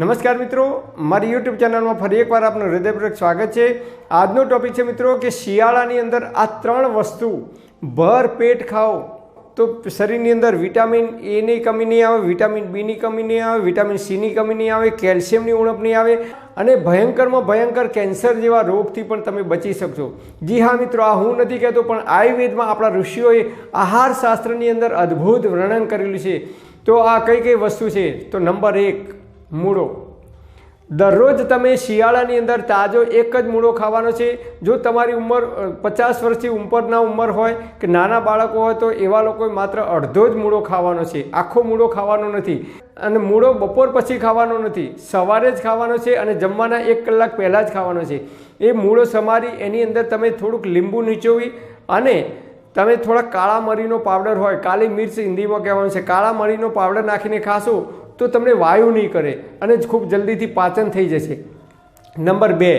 નમસ્કાર મિત્રો, મારી યુટ્યુબ ચેનલમાં ફરી એકવાર આપનું હૃદયપૂર્વક સ્વાગત છે. આજનો ટોપિક છે મિત્રો કે શિયાળાની અંદર આ ત્રણ વસ્તુ, ભર, પેટ ખાઓ. તો શરીરની અંદર વિટામિન એની કમી નહીં આવે, વિટામિન બીની કમી નહીં આવે, વિટામિન સીની કમી નહીં આવે, કેલ્શિયમની ઉણપ નહીં આવે અને ભયંકરમાં ભયંકર કેન્સર જેવા રોગથી પણ તમે બચી શકશો. જી હા મિત્રો, આ હું નથી કહેતો, પણ આયુર્વેદમાં આપણા ઋષિઓએ આહાર શાસ્ત્રની અંદર અદ્ભુત વર્ણન કરેલું છે. તો આ કઈ કઈ વસ્તુ છે? તો નંબર એક મૂળો. દરરોજ તમે શિયાળાની અંદર તાજો એક જ મૂળો ખાવાનો છે. જો તમારી ઉંમર પચાસ વર્ષથી ઉપરના ઉંમર હોય કે નાના બાળકો હોય તો એવા લોકોએ માત્ર અડધો જ મૂળો ખાવાનો છે. આખો મૂળો ખાવાનો નથી. અને મૂળો બપોર પછી ખાવાનો નથી. સવારે જ ખાવાનો છે અને જમવાના એક કલાક પહેલાં જ ખાવાનો છે. એ મૂળો સમારી, એની અંદર તમે થોડુંક લીંબુ નીચોવી અને તમે થોડા કાળા મરીનો પાવડર હોય કાળી મિર્ચ હિન્દીમાં કહેવાનું છે. કાળા મરીનો પાવડર નાખીને ખાશો તો તમને વાયુ નહીં કરે અને ખૂબ જલ્દીથી પાચન થઈ જશે. નંબર બે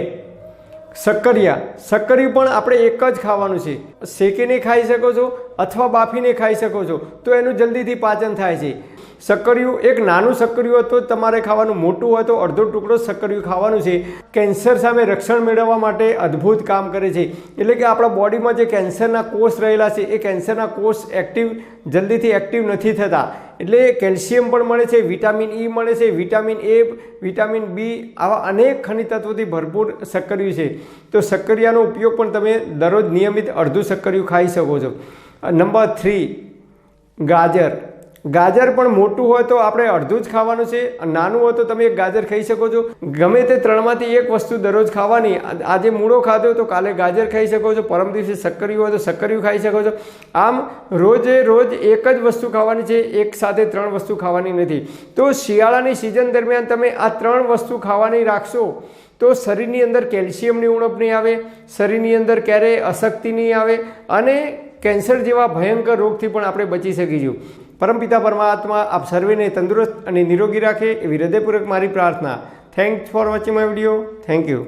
શક્કરિયા શક્કરિયું પણ આપણે એક જ ખાવાનું છે. શેકીને ખાઈ શકો છો અથવા બાફીને ખાઈ શકો છો. તો એનું જલ્દીથી પાચન થાય છે. શક્કરિયું એક નાનું સક્કરિયું હતું, તમારે ખાવાનું મોટું હોય તો અડધો ટુકડો સક્કરિયું ખાવાનું છે. કેન્સર સામે રક્ષણ મેળવવા માટે અદ્ભુત કામ કરે છે. એટલે કે આપણા બોડીમાં જે કેન્સરના કોષ રહેલા છે, એ કેન્સરના કોષ એક્ટિવ, જલ્દીથી એક્ટિવ નથી થતા. એટલે કેલ્શિયમ પણ મળે છે, વિટામિન ઈ મળે છે, વિટામિન એ, વિટામિન બી, આવા અનેક ખનિજ તત્વોથી ભરપૂર સક્કરિયું છે. તો સક્કરિયાનો ઉપયોગ પણ તમે દરરોજ નિયમિત અડધું શક્કરિયું ખાઈ શકો છો. નંબર થ્રી, ગાજર. ગાજર પણ મોટું હોય તો આપણે અડધું જ ખાવાનું છે નાનું હોય તો તમે એક ગાજર ખાઈ શકો છો. ગમે તે ત્રણમાંથી એક વસ્તુ દરરોજ ખાવાની આજે મૂળો ખાધો તો કાલે ગાજર ખાઈ શકો છો, પરમ દિવસે શક્કરિયું હોય તો શક્કરિયું ખાઈ શકો છો. આમ રોજે રોજ એક જ વસ્તુ ખાવાની છે, એક સાથે ત્રણ વસ્તુ ખાવાની નથી. તો શિયાળાની સિઝન દરમિયાન તમે આ ત્રણ વસ્તુ ખાવાની રાખશો, તો શરીરની અંદર કેલ્શિયમની ઉણપ નહીં આવે, શરીરની અંદર ક્યારેય અશક્તિ નહીં આવે, અને કેન્સર જેવા ભયંકર રોગથી પણ આપણે બચી શકીશું. પરમપિતા પરમાત્મા, આપ સર્વેને તંદુરસ્ત અને નિરોગી રાખે એવી હૃદયપૂર્વક મારી પ્રાર્થના. Thanks for watching my video thank you